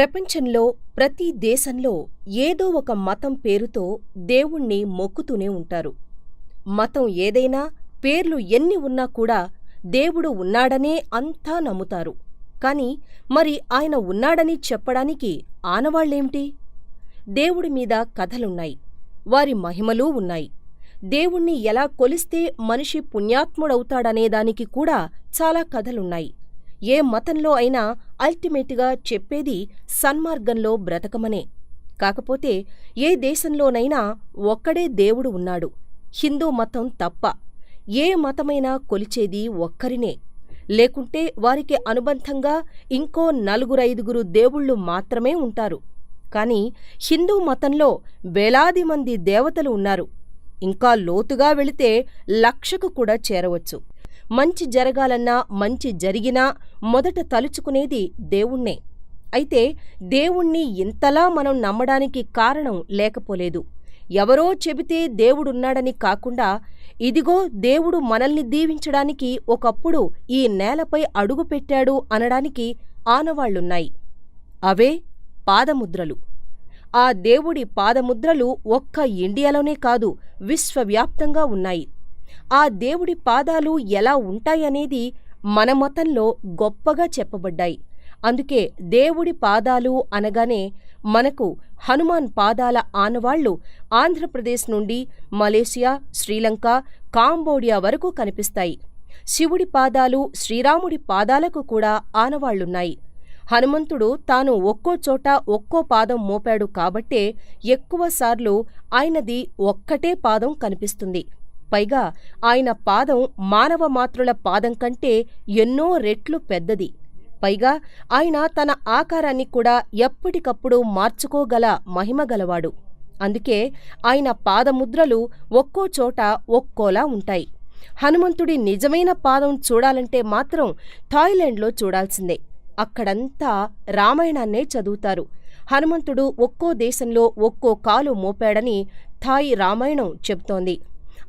ప్రపంచంలో ప్రతి దేశంలో ఏదో ఒక మతం పేరుతో దేవుణ్ణి మొక్కుతూనే ఉంటారు. మతం ఏదైనా, పేర్లు ఎన్ని ఉన్నా కూడా దేవుడు ఉన్నాడనే అంతా నమ్ముతారు. కాని మరి ఆయన ఉన్నాడని చెప్పడానికి ఆనవాళ్ళేమిటి? దేవుడి మీద కథలున్నాయి. వారి మహిమలూ ఉన్నాయి. దేవుణ్ణి ఎలా కొలిస్తే మనిషి పుణ్యాత్ముడవుతాడనేదానికి కూడా చాలా కథలున్నాయి. ఏ మతంలో అయినా అల్టిమేట్గా చెప్పేది సన్మార్గంలో బ్రతకమనే. కాకపోతే ఏ దేశంలోనైనా ఒక్కడే దేవుడు ఉన్నాడు. హిందూ మతం తప్ప. ఏ మతమైనా కొలిచేది ఒక్కరినే. లేకుంటే వారికి అనుబంధంగా ఇంకో నలుగురైదుగురు దేవుళ్ళు మాత్రమే ఉంటారు. కాని హిందూ మతంలో వేలాది మంది దేవతలు ఉన్నారు. ఇంకా లోతుగా వెళితే లక్షకు కూడా చేరవచ్చు. మంచి జరగాలన్నా మంచి జరిగినా మొదట తలుచుకునేది దేవుణ్ణే. అయితే దేవుణ్ణి ఇంతలా మనం నమ్మడానికి కారణం లేకపోలేదు. ఎవరో చెబితే దేవుడున్నాడని కాకుండా ఇదిగో దేవుడు మనల్ని దీవించడానికి ఒకప్పుడు ఈ నేలపై అడుగుపెట్టాడు అనడానికి ఆనవాళ్ళున్నాయి. అవే పాదముద్రలు. ఆ దేవుడి పాదముద్రలు ఒక్క ఇండియాలోనే కాదు విశ్వవ్యాప్తంగా ఉన్నాయి. ఆ దేవుడి పాదాలు ఎలా ఉంటాయనేది మన మతంలో గొప్పగా చెప్పబడ్డాయి. అందుకే దేవుడి పాదాలు అనగానే మనకు హనుమాన్ పాదాల ఆనవాళ్ళు ఆంధ్రప్రదేశ్ నుండి మలేషియా, శ్రీలంక, కాంబోడియా వరకు కనిపిస్తాయి. శివుడి పాదాలు శ్రీరాముడి పాదాలకు కూడా ఆనవాళ్ళున్నాయి. హనుమంతుడు తాను ఒక్కో చోట ఒక్కో పాదం మోపాడు కాబట్టే ఎక్కువసార్లు ఆయనది ఒక్కటే పాదం కనిపిస్తుంది. పైగా ఆయన పాదం మానవ మాత్రుల పాదం కంటే ఎన్నో రెట్లు పెద్దది. పైగా ఆయన తన ఆకారాన్ని కూడా ఎప్పటికప్పుడు మార్చుకోగల మహిమగలవాడు. అందుకే ఆయన పాదముద్రలు ఒక్కో చోట ఒక్కోలా ఉంటాయి. హనుమంతుడి నిజమైన పాదం చూడాలంటే మాత్రం థాయిలాండ్లో చూడాల్సిందే. అక్కడంతా రామాయణాన్నే చదువుతారు. హనుమంతుడు ఒక్కో దేశంలో ఒక్కో కాలు మోపాడని థాయ్ రామాయణం చెబుతోంది.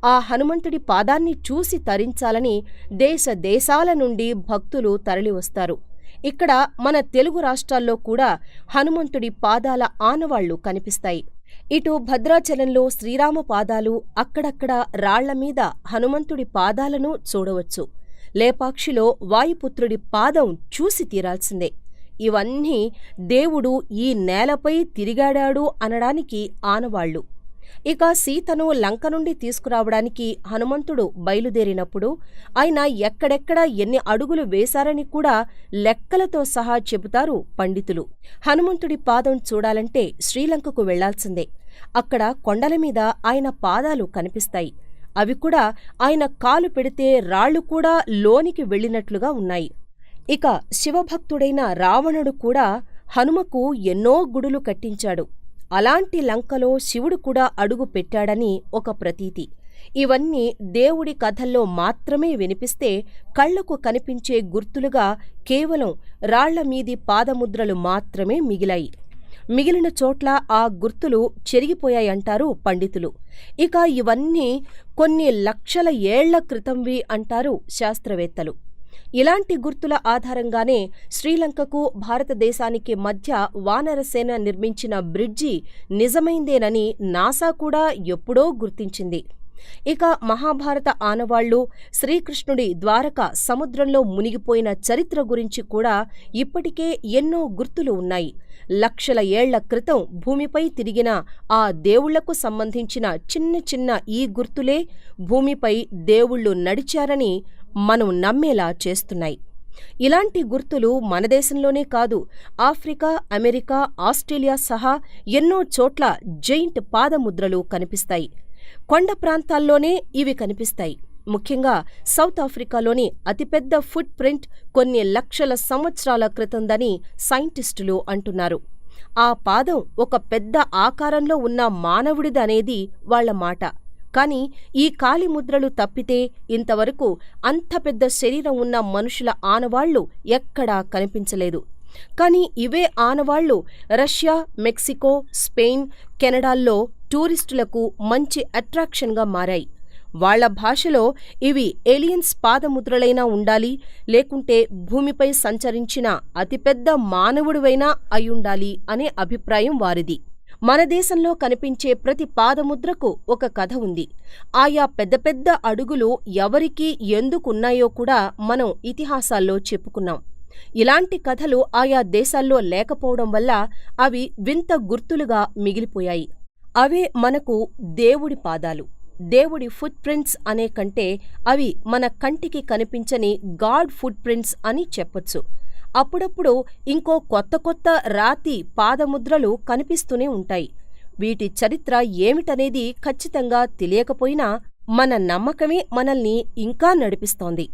ఆ హనుమంతుడి పాదాన్ని చూసి తరించాలని దేశ దేశాల నుండి భక్తులు తరలివస్తారు. ఇక్కడ మన తెలుగు రాష్ట్రాల్లో కూడా హనుమంతుడి పాదాల ఆనవాళ్ళు కనిపిస్తాయి. ఇటు భద్రాచలంలో శ్రీరామ పాదాలు, అక్కడక్కడ రాళ్ళమీద హనుమంతుడి పాదాలను చూడవచ్చు. లేపాక్షిలో వాయుపుత్రుడి పాదం చూసి తీరాల్సిందే. ఇవన్నీ దేవుడు ఈ నేలపై తిరిగాడాడు అనడానికి ఆనవాళ్ళు. ఇక సీతను లంక నుండి తీసుకురావడానికి హనుమంతుడు బయలుదేరినప్పుడు ఆయన ఎక్కడెక్కడ ఎన్ని అడుగులు వేశారని కూడా లెక్కలతో సహా చెబుతారు పండితులు. హనుమంతుడి పాదం చూడాలంటే శ్రీలంకకు వెళ్ళాల్సిందే. అక్కడ కొండలమీద ఆయన పాదాలు కనిపిస్తాయి. అవి కూడా ఆయన కాలు పెడితే రాళ్ళు కూడా లోనికి వెళ్ళినట్లుగా ఉన్నాయి. ఇక శివభక్తుడైన రావణుడు కూడా హనుమకు ఎన్నో గుడులు కట్టించాడు. అలాంటి లంకలో శివుడు కూడా అడుగు పెట్టాడని ఒక ప్రతీతి. ఇవన్నీ దేవుడి కథల్లో మాత్రమే వినిపిస్తే కళ్ళకు కనిపించే గుర్తులుగా కేవలం రాళ్ళమీది పాదముద్రలు మాత్రమే మిగిలాయి. మిగిలిన చోట్ల ఆ గుర్తులు చెరిగిపోయాయంటారు పండితులు. ఇక ఇవన్నీ కొన్ని లక్షల ఏళ్ళ క్రితంవి అంటారు శాస్త్రవేత్తలు. ఇలాంటి గుర్తుల ఆధారంగానే శ్రీలంకకు భారతదేశానికి మధ్య వానరసేన నిర్మించిన బ్రిడ్జి నిజమైందేనని నాసా కూడా ఎప్పుడో గుర్తించింది. ఇక మహాభారత ఆనవాళ్ళు శ్రీకృష్ణుడి ద్వారక సముద్రంలో మునిగిపోయిన చరిత్ర గురించి కూడా ఇప్పటికే ఎన్నో గుర్తులు ఉన్నాయి. లక్షల ఏళ్ళ క్రితం భూమిపై తిరిగిన ఆ దేవుళ్ళకు సంబంధించిన చిన్న చిన్న ఈ గుర్తులే భూమిపై దేవుళ్ళు నడిచారని మనం నమ్మేలా చేస్తున్నాయి. ఇలాంటి గుర్తులు మన దేశంలోనే కాదు ఆఫ్రికా, అమెరికా, ఆస్ట్రేలియా సహా ఎన్నో చోట్ల జైంట్ పాదముద్రలు కనిపిస్తాయి. కొండ ప్రాంతాల్లోనే ఇవి కనిపిస్తాయి. ముఖ్యంగా సౌత్ ఆఫ్రికాలోని అతిపెద్ద ఫుట్ ప్రింట్ కొన్ని లక్షల సంవత్సరాల క్రితందని సైంటిస్టులు అంటున్నారు. ఆ పాదం ఒక పెద్ద ఆకారంలో ఉన్న మానవుడిదనేది వాళ్ళ మాట. కాని ఈ కాలిముద్రలు తప్పితే ఇంతవరకు అంత పెద్ద శరీరం ఉన్న మనుషుల ఆనవాళ్ళు ఎక్కడా కనిపించలేదు. కాని ఇవే ఆనవాళ్ళు రష్యా, మెక్సికో, స్పెయిన్, కెనడాల్లో టూరిస్టులకు మంచి అట్రాక్షన్గా మారాయి. వాళ్ళ భాషలో ఇవి ఏలియన్స్ పాదముద్రలైనా ఉండాలి లేకుంటే భూమిపై సంచరించిన అతిపెద్ద మానవుడివైనా అయ్యుండాలి అనే అభిప్రాయం వారిది మన దేశంలో కనిపించే ప్రతి పాదముద్రకు ఒక కథ ఉంది. ఆయా పెద్ద పెద్ద అడుగులు ఎవరికి ఎందుకున్నాయో కూడా మనం ఇతిహాసాల్లో చెప్పుకున్నాం. ఇలాంటి కథలు ఆయా దేశాల్లో లేకపోవడం వల్ల అవి వింత గుర్తులుగా మిగిలిపోయాయి. అవే మనకు దేవుడి పాదాలు. దేవుడి ఫుట్ ప్రింట్స్ అనే కంటే అవి మన కంటికి కనిపించని గాడ్ ఫుట్ ప్రింట్స్ అని చెప్పొచ్చు. అప్పుడప్పుడు ఇంకో కొత్త కొత్త రాతి పాదముద్రలు కనిపిస్తూనే ఉంటాయి. వీటి చరిత్ర ఏమిటనేది ఖచ్చితంగా తెలియకపోయినా మన నమ్మకమే మనల్ని ఇంకా నడిపిస్తోంది.